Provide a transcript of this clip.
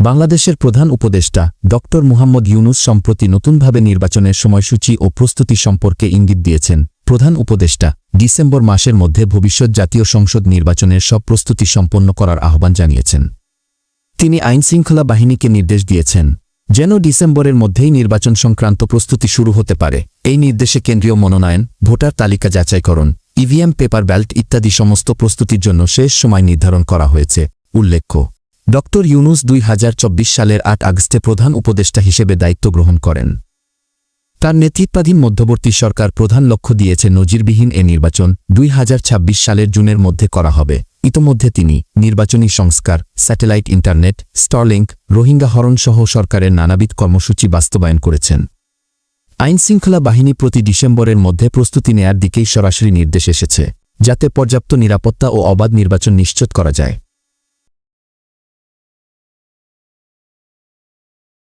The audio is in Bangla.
বাংলাদেশের প্রধান উপদেষ্টা ড. মুহাম্মদ ইউনুস সম্প্রতি নতুনভাবে নির্বাচনের সময়সূচি ও প্রস্তুতি সম্পর্কে ইঙ্গিত দিয়েছেন। প্রধান উপদেষ্টা, ডিসেম্বর মাসের মধ্যে ভবিষ্যৎ জাতীয় সংসদ নির্বাচনের সব প্রস্তুতি সম্পন্ন করার আহ্বান জানিয়েছেন। তিনি আইনশৃঙ্খলা বাহিনীকে নির্দেশ দিয়েছেন, যেন ডিসেম্বরের মধ্যেই নির্বাচন সংক্রান্ত প্রস্তুতি শুরু হতে পারে। এই নির্দেশে কেন্দ্রীয় মনোনয়ন, ভোটার তালিকা যাচাইকরণ, ইভিএম, পেপার ব্যালট ইত্যাদি সমস্ত প্রস্তুতির জন্য শেষ সময় নির্ধারণ করা হয়েছে, উল্লেখ্য। ড ইউনুস দুই হাজার চব্বিশ সালের আট আগস্টে প্রধান উপদেষ্টা হিসেবে দায়িত্ব গ্রহণ করেন। তার নেতৃত্বাধীন মধ্যবর্তী সরকার প্রধান লক্ষ্য দিয়েছে নজিরবিহীন এ নির্বাচন দুই হাজার ছাব্বিশ সালের জুনের মধ্যে করা হবে। ইতোমধ্যে তিনি নির্বাচনী সংস্কার, স্যাটেলাইট ইন্টারনেট, স্টারলিংক, রোহিঙ্গা হরণসহ সরকারের নানাবিধ কর্মসূচি বাস্তবায়ন করেছেন। আইনশৃঙ্খলা বাহিনী প্রতি ডিসেম্বরের মধ্যে প্রস্তুতি নেয়ার দিকেই সরাসরি নির্দেশ এসেছে, যাতে পর্যাপ্ত নিরাপত্তা ও অবাধ নির্বাচন নিশ্চিত করা যায়।